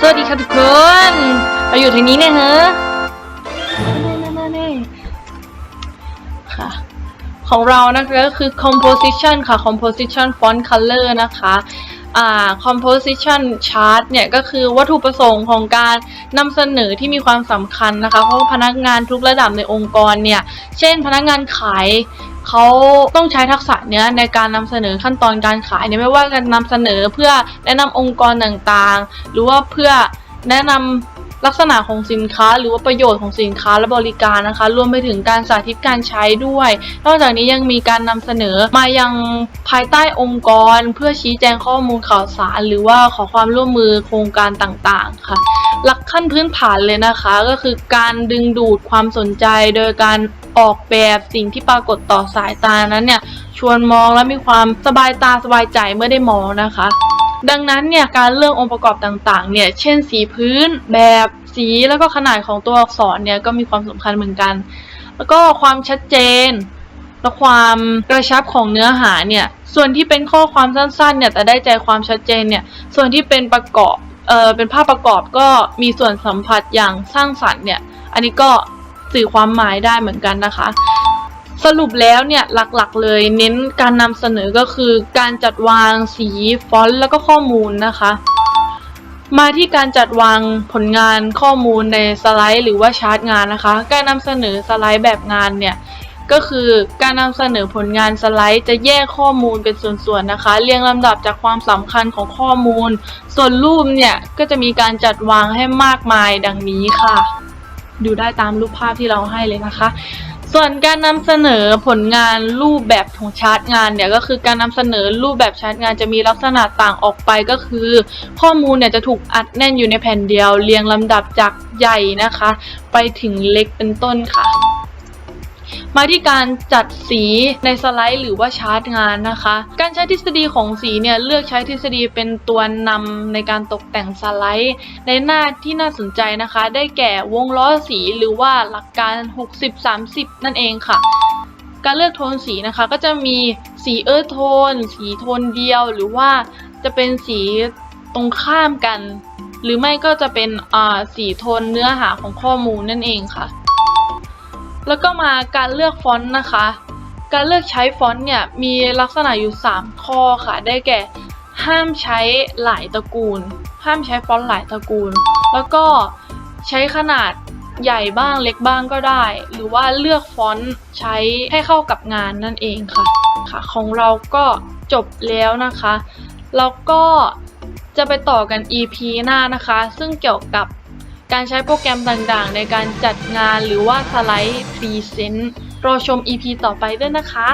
สวัสดีค่ะทุกคนเราอยู่ที่นี้เนี่ยเหรอค่ะ ของเรานะคะก็คือ composition ค่ะ composition font color นะคะอ่า composition chart เนี่ยก็คือวัตถุประสงค์ของการนำเสนอที่มีความสำคัญนะคะ เพราะพนักงานทุกระดับในองค์กรเนี่ย เช่นพนักงานขาย เขาต้องใช้ทักษะเนี้ยในการนำเสนอขั้นตอนการขายเนี่ยไม่ว่าการนำเสนอเพื่อแนะนำองค์กรต่างๆ หรือว่าเพื่อแนะนำลักษณะของสินค้า หรือว่าประโยชน์ของสินค้าและบริการนะคะ รวมไปถึงการสาธิตการใช้ด้วย นอกจากนี้ยังมีการนำเสนอมายังภายใต้องค์กร เพื่อชี้แจงข้อมูลข่าวสาร หรือว่าขอความร่วมมือโครงการต่างๆ ค่ะ หลักขั้นพื้นฐานเลยนะคะ ก็คือการดึงดูดความสนใจโดยการ ออกแบบสิ่งที่ปรากฏต่อสายตานั้นเนี่ยชวนมองและมีความสบายตาสบายใจเมื่อได้มองนะคะ ดังนั้นเนี่ยการเลือกองค์ประกอบต่างๆเนี่ยเช่นสีพื้น แบบสีแล้วก็ขนาดของตัวอักษรเนี่ยก็มีความสำคัญเหมือนกัน แล้วก็ความชัดเจน และความกระชับของเนื้อหาเนี่ยส่วนที่เป็นข้อความสั้นๆเนี่ยแต่ได้ใจความชัดเจนเนี่ยส่วนที่เป็นประกอบเอ่อเป็นภาพประกอบก็มีส่วนสัมผัสอย่างสร้างสรรค์เนี่ย อันนี้ก็ สื่อความหมายได้เหมือนกันนะคะ สรุปแล้วเนี่ยหลักๆเลยเน้นการนำเสนอก็คือการจัดวางสีฟอนต์แล้วก็ข้อมูลนะคะ มาที่การจัดวางผลงานข้อมูลในสไลด์ หรือว่าชาร์ตงานนะคะ การนำเสนอสไลด์แบบงานเนี่ยก็คือการนำเสนอผลงานสไลด์จะแยกข้อมูลเป็นส่วนๆนะคะ เรียงลำดับจากความสำคัญของข้อมูล ส่วนรูปเนี่ย ก็จะมีการจัดวางให้มากมายดังนี้ค่ะ ดูได้ตามรูปภาพที่เราให้เลยนะคะ ส่วนการนำเสนอผลงานรูปแบบของชาร์ตงานเนี่ยก็คือการนำเสนอรูปแบบชาร์ตงานจะมีลักษณะต่างออกไปก็คือ ข้อมูลเนี่ยจะถูกอัดแน่นอยู่ในแผ่นเดียว เรียงลำดับจากใหญ่นะคะ ไปถึงเล็กเป็นต้นค่ะ มาที่การจัดสีในสไลด์หรือว่าชาร์ตงานนะคะ การใช้ทฤษฎีของสีเนี่ยเลือกใช้ทฤษฎีเป็นตัวนำในการตกแต่งสไลด์ ในหน้าที่น่าสนใจนะคะ ได้แก่วงล้อสีหรือว่าหลักการ 60-30 นั่นเองค่ะการเลือกโทนสีนะคะก็จะมีสีเอิร์ธโทน สีโทนเดียว หรือว่าจะเป็นสีตรงข้ามกัน หรือไม่ก็จะเป็นอ่าสีโทนเนื้อหาของข้อมูลนั่นเองค่ะ แล้วก็มาการเลือกฟอนต์นะคะ การเลือกใช้ฟอนต์เนี่ยมีลักษณะอยู่ 3 ข้อค่ะ ได้แก่ ห้ามใช้หลายตระกูล ห้ามใช้ฟอนต์หลายตระกูล แล้วก็ใช้ขนาดใหญ่บ้างเล็กบ้างก็ได้ หรือว่าเลือกฟอนต์ใช้ให้เข้ากับงานนั่นเองค่ะค่ะ ของเราก็จบแล้วนะคะ แล้วก็จะไปต่อกัน EP หน้านะคะ ซึ่งเกี่ยวกับ การใช้โปรแกรมต่างๆ ในการจัดงานหรือว่าสไลด์พรีเซนต์รอชม EP ต่อไปด้วยนะคะ